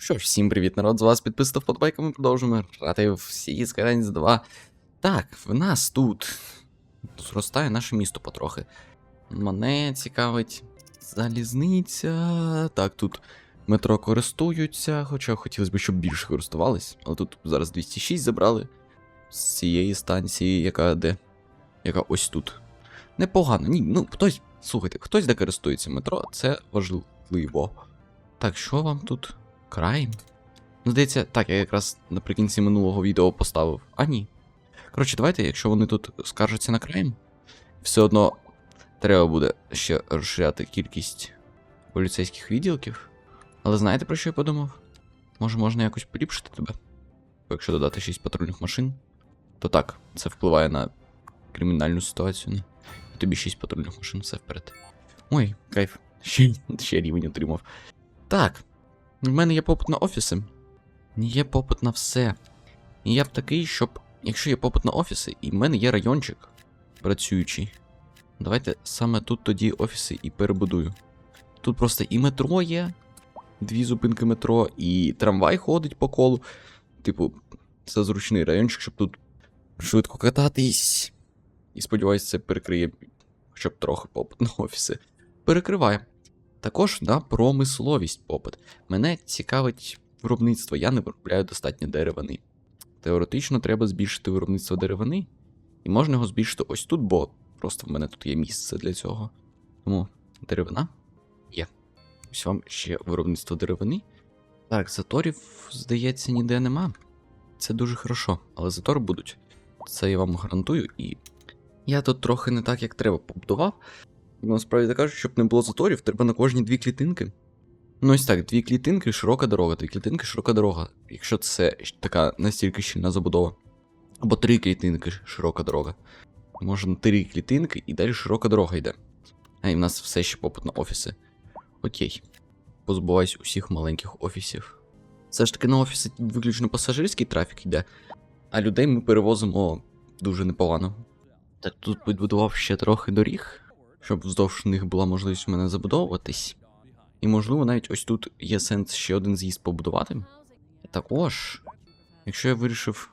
Що ж, всім привіт, народ, з вас підписав подбайка, ми продовжуємо грати в всі Skylines 2. Так, в нас тут зростає наше місто потрохи. Мене цікавить залізниця. Так, тут метро користуються, хоча хотілося б, щоб більше користувались. Але тут зараз 206 забрали з цієї станції, яка де. Яка ось тут. Непогано. Ні, ну хтось, слухайте, хтось де користується метро, це важливо. Так, що вам тут? Крайм? Ну, здається, так, я якраз наприкінці минулого відео поставив. А ні. Коротше, давайте, якщо вони тут скаржаться на крайм, все одно треба буде ще розширяти кількість поліцейських відділків. Але знаєте про що я подумав? Може, можна якось поліпшити тебе? Бо якщо додати 6 патрульних машин, то так, це впливає на кримінальну ситуацію. Не? І тобі 6 патрульних машин, все вперед. Ой, кайф. Ще, ще рівень отримав. Так. В мене є попит на офіси. Є попит на все. І я б такий, щоб. Якщо є попит на офіси, і в мене є райончик працюючий. Давайте саме тут тоді офіси і перебудую. Тут просто і метро є, дві зупинки метро, і трамвай ходить по колу. Типу, це зручний райончик, щоб тут швидко кататись. І сподіваюся, це перекриє хоча б трохи попит на офіси. Перекриває. Також на промисловість попит. Мене цікавить виробництво. Я не виробляю достатньо деревини. Теоретично треба збільшити виробництво деревини, і можна його збільшити ось тут, бо просто в мене тут є місце для цього. Тому деревина є. Ось вам ще виробництво деревини. Так, заторів, здається, ніде нема. Це дуже хорошо, але затори будуть. Це я вам гарантую, і я тут трохи не так, як треба побудував. Насправді так кажуть, щоб не було заторів, треба на кожні дві клітинки. Ну ось так, дві клітинки, широка дорога, дві клітинки, широка дорога. Якщо це така настільки щільна забудова. Або три клітинки, широка дорога. Можна три клітинки і далі широка дорога йде. А і в нас все ще попит на офіси. Окей. Позбуваюсь усіх маленьких офісів. Все ж таки на офіси виключно пасажирський трафік йде, а людей ми перевозимо дуже непогано. Так тут підбудував ще трохи доріг щоб вздовж них була можливість в мене забудовуватись. І, можливо, навіть ось тут є сенс ще один з'їзд побудувати. Також, якщо я вирішив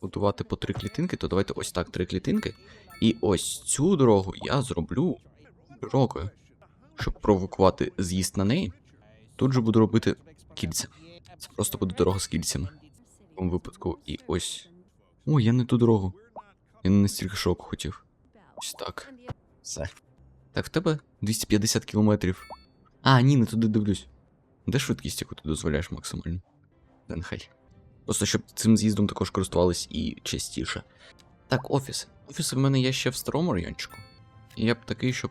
будувати по три клітинки, то давайте ось так три клітинки. І ось цю дорогу я зроблю широкою, щоб провокувати з'їзд на неї. Тут же буду робити кільця. Це просто буде дорога з кільцями. В такому випадку, і ось. Ой, я не ту дорогу. Я не настільки широко хотів. Ось так. Все. Так, в тебе 250 кілометрів. А, ні, не туди дивлюсь. Де швидкість, яку ти дозволяєш максимально? Та нехай. Просто щоб цим з'їздом також користувались і частіше. Так, офіси. Офіси в мене є ще в старому райончику. І я б такий, щоб.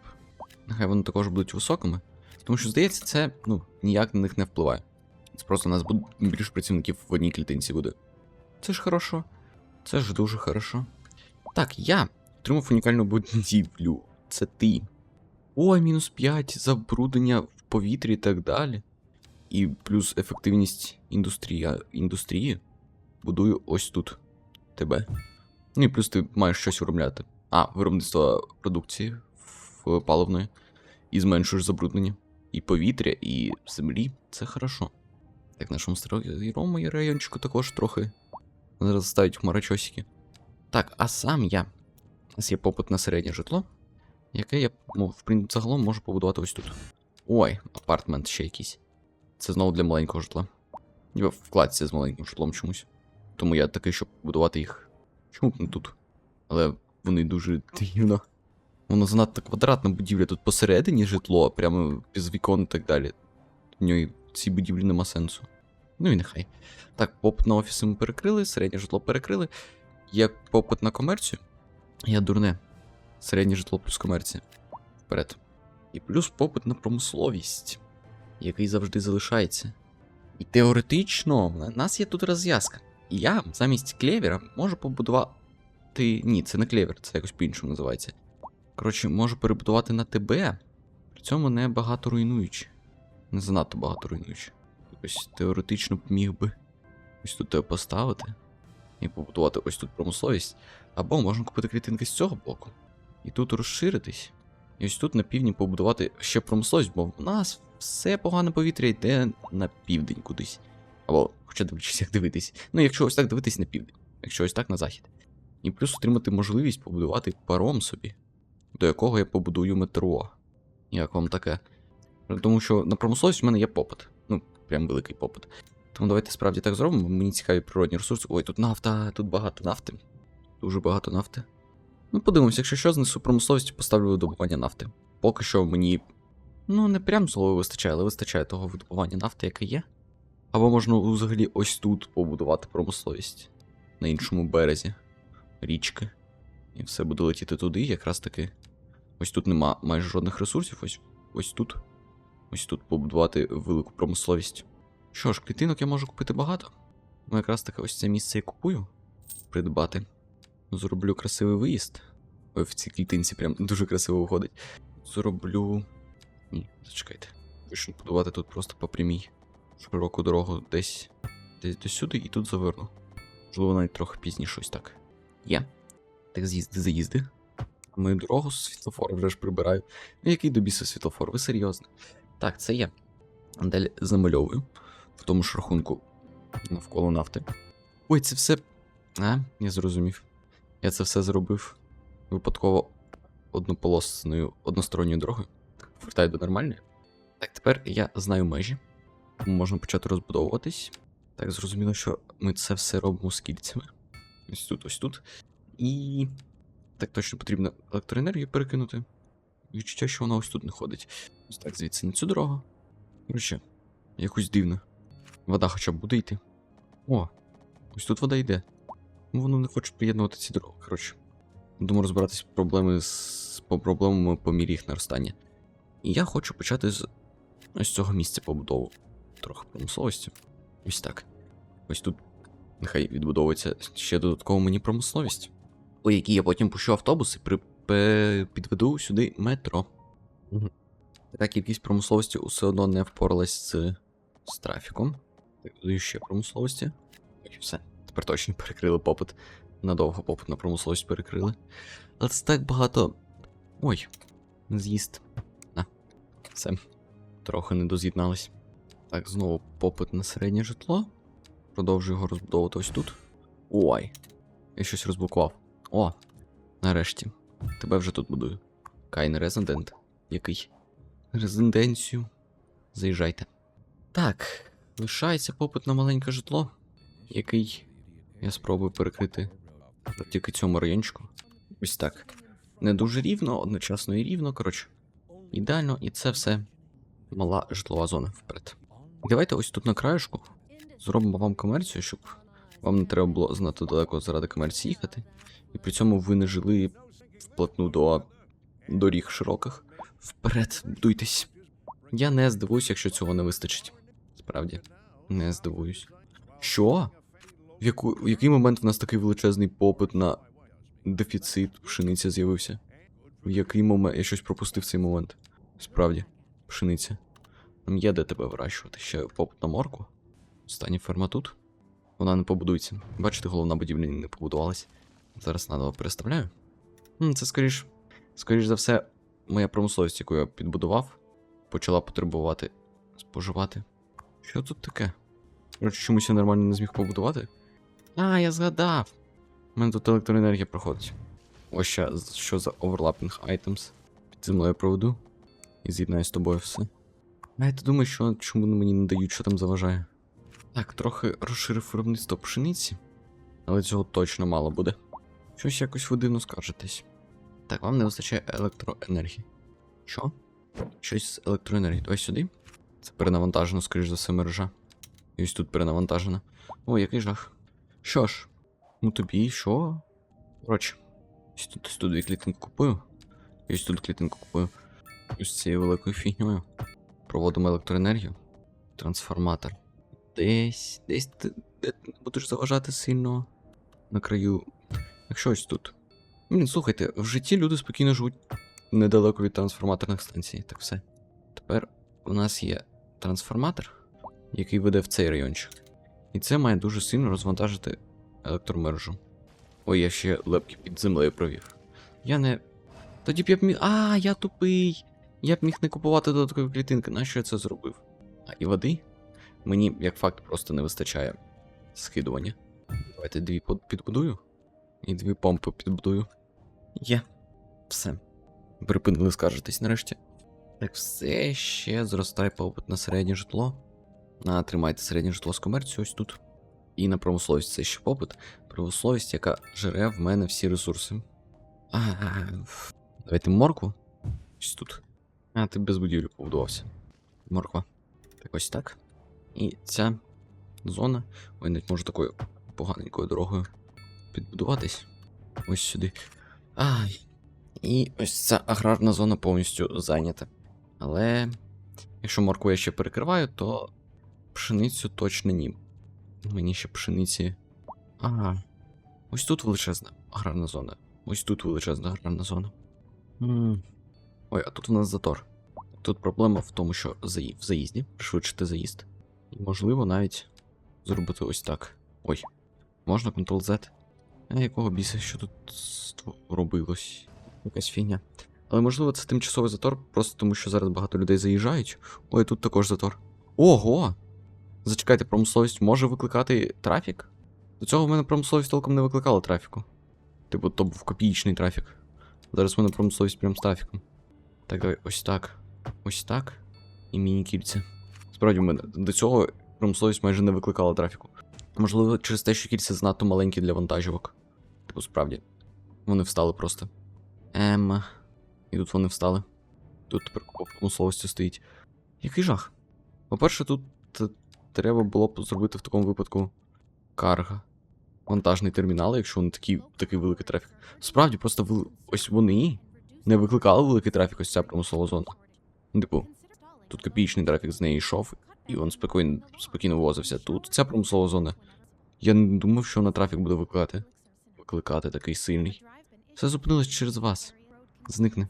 Нехай вони також будуть високими. Тому що, здається, це ну, ніяк на них не впливає. Це просто у нас буде більше працівників в одній клітинці буде. Це ж хорошо. Це ж дуже хорошо. Так, я отримав унікальну будівлю. Це ти. Ой, мінус 5, забруднення в повітрі і так далі. І плюс ефективність індустрії. індустрії. Будую ось тут тебе. Ну і плюс ти маєш щось виробляти. А, виробництво продукції в паливної. І зменшуєш забруднення. І повітря, і землі. Це хорошо. Так, нашому старому райончику також трохи зараз ставить хмарочосики. Так, а сам я. У нас є попит на середнє житло яке я ну, в принципі, загалом можу побудувати ось тут. Ой, апартмент ще якийсь. Це знову для маленького житла. Ніби вкладці з маленьким житлом чомусь. Тому я такий, щоб будувати їх. Чому б не тут? Але вони дуже дивно. Воно занадто квадратна будівля. Тут посередині житло, прямо без вікон і так далі. В ній цій будівлі нема сенсу. Ну і нехай. Так, попит на офіси ми перекрили, середнє житло перекрили. Є попит на комерцію. Я дурне. Середнє житло плюс комерція. Вперед. І плюс попит на промисловість, який завжди залишається. І теоретично, в нас є тут розв'язка. І я замість клевера можу побудувати. Ні, це не клевер, це якось по-іншому називається. Коротше, можу перебудувати на ТБ, при цьому не багато руйнуючи. Не занадто багато руйнуючи. Ось теоретично міг би ось тут тебе поставити і побудувати ось тут промисловість. Або можна купити клітинки з цього боку. І тут розширитись. І ось тут на півдні побудувати ще промисловість, бо в нас все погане повітря йде на південь кудись. Або, хоча дивлячись, як дивитись. Ну, якщо ось так дивитись на південь, якщо ось так на захід. І плюс отримати можливість побудувати паром собі, до якого я побудую метро. Як вам таке? Тому що на промисловість в мене є попит. Ну, прям великий попит. Тому давайте справді так зробимо. Мені цікаві природні ресурси. Ой, тут нафта, тут багато нафти. Дуже багато нафти. Ну, подивимося, якщо що, знесу промисловість, поставлю видобування нафти. Поки що мені. Ну, не прям зловою вистачає, але вистачає того видобування нафти, яке є. Або можна взагалі ось тут побудувати промисловість. На іншому березі річки. І все буде летіти туди, якраз таки. Ось тут нема майже жодних ресурсів, ось ось тут. Ось тут побудувати велику промисловість. Що ж, клітинок я можу купити багато. Ну, якраз таки ось це місце я купую. Придбати. Зроблю красивий виїзд. Ой, в цій клітинці прям дуже красиво виходить. Зроблю. Ні, зачекайте. Почну будувати тут просто по прямій. Широку дорогу десь. Десь до сюди і тут заверну. Можливо, навіть трохи пізніше ось так. Є. Так з'їзди, заїзди. Мою дорогу з світлофору вже ж прибираю. Ну, який до біса світлофор? Ви серйозно? Так, це є. Далі замальовую. В тому ж рахунку навколо нафти. Ой, це все. А, я зрозумів. Я це все зробив випадково однополосною односторонньою дорогою. Вертаю до нормальної. Так, тепер я знаю межі. Тому можна почати розбудовуватись. Так, зрозуміло, що ми це все робимо з кільцями. Ось тут, ось тут. І. Так точно потрібно електроенергію перекинути. Відчуття, що вона ось тут не ходить. Ось так, звідси на цю дорогу. Коротше, якось дивно. Вода хоча б буде йти. О, ось тут вода йде. Ну, воно не хоче приєднувати ці дороги. Коротше. Думаю, розбиратись проблеми з по проблемами по мірі їх наростання. І я хочу почати з ось цього місця побудову. Трохи промисловості. Ось так. Ось тут нехай відбудовується ще додатково мені промисловість. У якій я потім пущу автобуси, при... підведу сюди метро. Мгм. Така кількість промисловості все одно не впоралась з, з трафіком. Так, додаю ще промисловості. Ой, все. Тепер точно перекрили попит. Надовго попит на промисловість перекрили. Але це так багато. Ой, з'їзд. А, все. Трохи не доз'єднались. Так, знову попит на середнє житло. Продовжую його розбудовувати ось тут. Ой. Я щось розблокував. О, нарешті. Тебе вже тут будую. Кайн резидент. Який? Резиденцію. Заїжджайте. Так, лишається попит на маленьке житло, який я спробую перекрити завдяки цьому райончику. Ось так. Не дуже рівно, одночасно і рівно, коротше. Ідеально, і це все мала житлова зона вперед. Давайте ось тут на краєшку зробимо вам комерцію, щоб вам не треба було знато далеко заради комерції їхати. І при цьому ви не жили вплотну до доріг широких. Вперед, будуйтесь. Я не здивуюсь, якщо цього не вистачить. Справді, не здивуюсь. Що? В, яку, в який момент в нас такий величезний попит на дефіцит пшениці з'явився? В який момент. Я щось пропустив цей момент. Справді, пшениця. Нам є де тебе вирощувати. Ще попит на морку. Остання ферма тут. Вона не побудується. Бачите, головна будівля не побудувалась. Зараз наново переставляю. Це скоріш. Скоріш за все, моя промисловість, яку я підбудував, почала потребувати споживати. Що тут таке? Чомусь я нормально не зміг побудувати. А, я згадав. У мене тут електроенергія проходить. Ось ще, що за overlapping items. Під землею проведу. І з'єднаю з тобою все. А я ти думаєш, що чому мені не дають, що там заважає? Так, трохи розширив виробництво пшениці, але цього точно мало буде. Щось якось ви дивно скаржитесь. Так, вам не вистачає електроенергії. Що? Щось з електроенергії. Давай сюди. Це перенавантажено, скоріш за все, мережа. І ось тут перенавантажено. О, який жах. Що ж, ну тобі що? Коротше, ось тут, ось тут дві клітинки купую. І ось тут клітинку купую. Ось цією великою фігньою. Проводимо електроенергію. Трансформатор. Десь. Десь ти де не будеш заважати сильно на краю. Якщо ось тут. Блін, слухайте, в житті люди спокійно живуть недалеко від трансформаторних станцій. Так все. Тепер у нас є трансформатор, який веде в цей райончик. І це має дуже сильно розвантажити електромережу. Ой, я ще лепки під землею провів. Я не. Тоді б я б міг. А, я тупий. Я б міг не купувати додаткові клітинки. Нащо я це зробив? А і води? Мені, як факт, просто не вистачає скидування. Давайте дві підбудую. І дві помпи підбудую. Є. Все. Припинили скаржитись нарешті. Так, все ще зростає попит на середнє житло. Тримайте середнє житло з комерцією ось тут. І на промисловість це ще попит. Промисловість, яка жере в мене всі ресурси. Давайте моркву. Ось тут. А, ти без будівлі побудувався. Морква. Так ось так. І ця зона. Ой, навіть можу такою поганенькою дорогою підбудуватись. Ось сюди. Ай. І ось ця аграрна зона повністю зайнята. Але якщо моркву я ще перекриваю, то пшеницю точно ні. Мені ще пшениці. Ага. Ось тут величезна аграрна зона. Ось тут величезна аграрна зона. м Ой, а тут у нас затор. Тут проблема в тому, що заї- в заїзді пришвидшити заїзд. І можливо навіть зробити ось так. Ой. Можна Ctrl-Z. А якого біса, що тут робилось? Якась фігня. Але можливо це тимчасовий затор, просто тому що зараз багато людей заїжджають. Ой, тут також затор. Ого! Зачекайте, промисловість може викликати трафік? До цього в мене промисловість толком не викликала трафіку. Типу, то був копієчний трафік. Зараз в мене промисловість прям з трафіком. Так, давай, ось так. Ось так. І міні-кільце. Справді, в мене до цього промисловість майже не викликала трафіку. Можливо, через те, що кільця занадто маленькі для вантажівок. Типу, справді. Вони встали просто. Ем. І тут вони встали. Тут тепер купа промисловості стоїть. Який жах. По-перше, тут треба було б зробити в такому випадку карга. Вантажний термінал, якщо вони такі, такий великий трафік. Справді, просто вели- ось вони не викликали великий трафік, ось ця промислова зона. Ну, Типу, тут копійчний трафік з неї йшов, і він спокійно, спокійно возився. Тут ця промислова зона. Я не думав, що вона трафік буде викликати. Викликати такий сильний. Все зупинилось через вас. Зникне.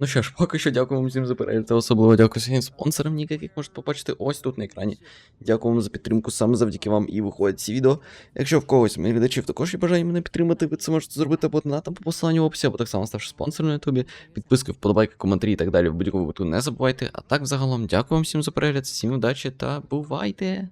Ну що ж, поки що дякую вам всім за перегляд, особливо дякую своїм спонсорам, яких можете побачити ось тут на екрані. Дякую вам за підтримку, саме завдяки вам і виходять ці відео. Якщо в когось моїх глядачів також є бажання мене підтримати, ви це можете зробити або донатом по посиланню в описі, або так само ставши спонсором на ютубі. Підписки, вподобайки, коментарі і так далі в будь-якому випадку не забувайте. А так, взагалом, дякую вам всім за перегляд, всім удачі та бувайте!